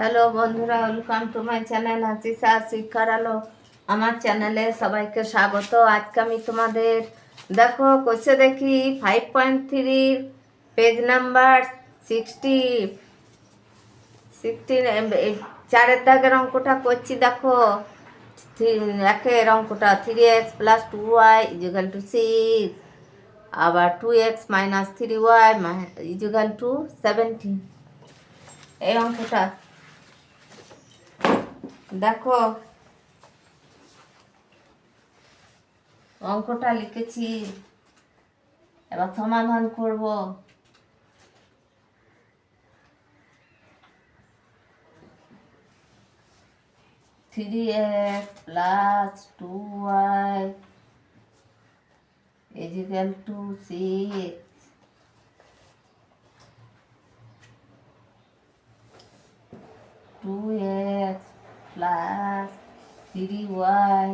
Hello বন্ধুরা welcome to my channel হাসিসা শিক্ষার আলো। আমার চ্যানেলে সবাইকে স্বাগত। আজকে আমি তোমাদের, দেখো কোষে দেখি ফাইভ পয়েন্ট থ্রির পেজ নাম্বার সিক্সটি সিক্সটিন চারের দাগের অঙ্কটা করছি, দেখো। একের অঙ্কটা three x plus two y is equal to six আবার two x minus three y is equal to seventeen এই অঙ্কটা দেখো, অঙ্কটা লিখেছি, এবার সমাধান করব। Three x plus two y is equal to six two x plus three y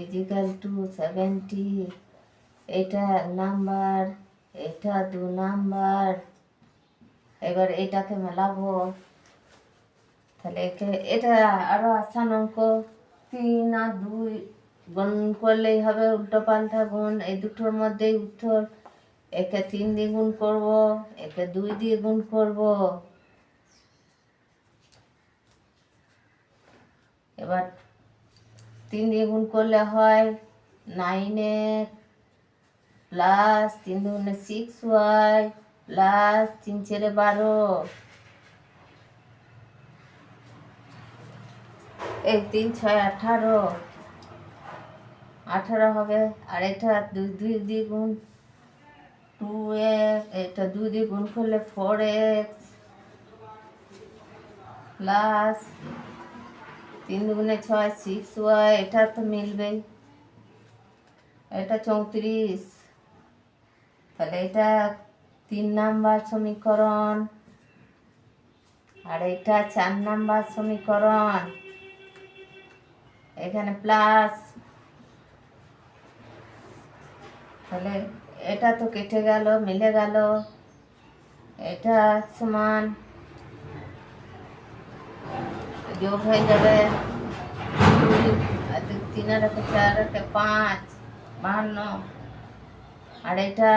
is equal to seventy এটা এক নাম্বার এটা দু নাম্বার এবার এটাকে মেলাবো। তাহলে এটা আরও আসান অঙ্ক। তিন আর দুই গুণ করলেই হবে উল্টো পাল্টা গুণ। এই দুটোর মধ্যেই উত্তর। একে তিন দিয়ে গুণ করব, একে দুই দিয়ে গুণ করব। এবার তিন দিয়ে গুণ করলে হয় নাইন এক্স প্লাস তিন দুগুণে সিক্স ওয়াই প্লাস তিন চেরে বারো। এই তিন, ছয়, আঠারো। আঠারো হবে, আর এটা দুই দুই দিয়ে গুণ টু এটা দুই দিয়ে গুণ করলে ফোর এক্স প্লাস তিন দুগুণে ছয় সিক্স ওয়াই, এটা তো মিলবেই এটা চৌত্রিশ। তাহলে এটা তিন নাম্বার সমীকরণ। আর এটা চার নাম্বার সমীকরণ। এখানে প্লাস তাহলে এটা তো কেটে গেল, মিলে গেল। এটা সমান যোগ হয়ে যাবে দুই তিন আর একে চার একে পাঁচ, বাহান্ন, আর এটা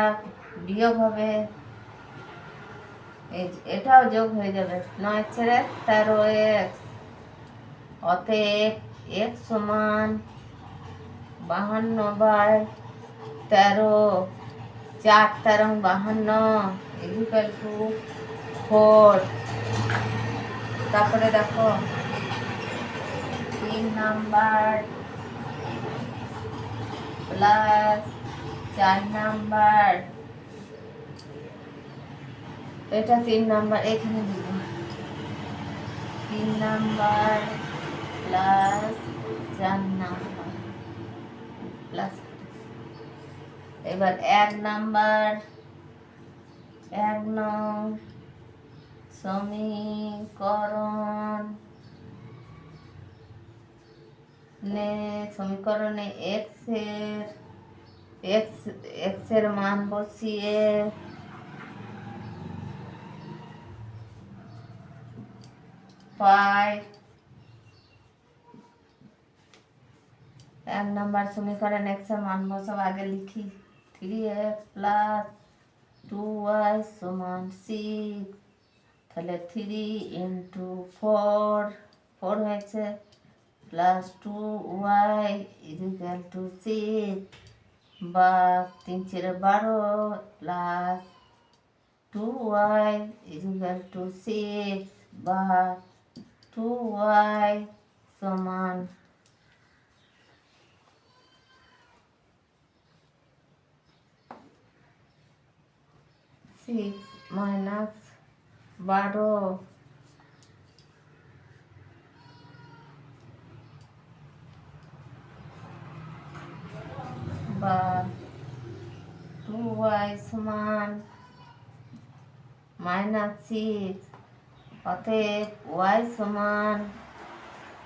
বিয়োগ হবে এটাও যোগ হয়ে যাবে, নয় ছেড়ে তেরো এক্স, অতএব এক সমান বাহান্ন বাই তেরো, চার তেরো বাহান্ন ইকুয়াল টু ফোর তারপরে দেখো তিন নাম্বার, প্লাস চার নাম্বার। এটা তিন নাম্বার, এখানে দিব। তিন নাম্বার, প্লাস চার নাম্বার, প্লাস এবার এক নাম্বার, এক নং সমীকরণ। নে সমীকরণে এক্সের এক্স এক্সের মান বসিয়ে পাই। এক নম্বর সমীকরণ এক্সের মান বসাবো আগে লিখি। Three x plus two y সমান সিক্স তাহলে থ্রি ইন্টু ফোর ফোর হয়েছে। Plus two y is equal to six বা তিন চেরে বারো plus two y is equal to six বা টু ওয়াই সমান সিক্স মাইনাস বারো বা টু ওয়াই সমান মাইনাস সিক্স অতএব ওয়াই সমান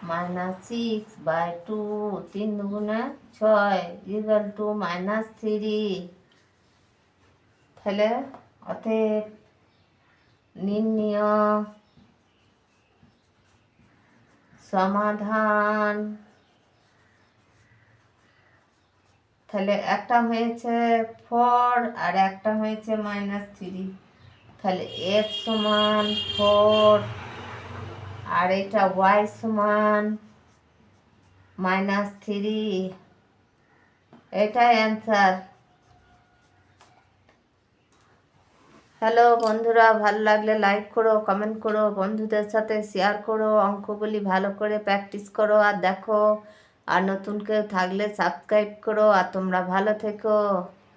মাইনাস সিক্স বাই টু তিন দুগুণে ছয় ইকুয়াল টু মাইনাস থ্রি তাহলে অতএব নির্ণয়, সমাধান তাহলে একটা হয়েছে ফোর আর একটা হয়েছে মাইনাস থ্রি তাহলে এক্স সমান ফোর আর এটা ওয়াই সমান মাইনাস থ্রি এটাই অ্যান্সার হ্যালো বন্ধুরা, ভালো লাগলে লাইক করো কমেন্ট করো, বন্ধুদের সাথে শেয়ার করো, অঙ্কগুলি ভালো করে প্র্যাকটিস করো, আর দেখো আর নতুন কেউ থাকলে সাবস্ক্রাইব করো আর তোমরা ভালো থেকো।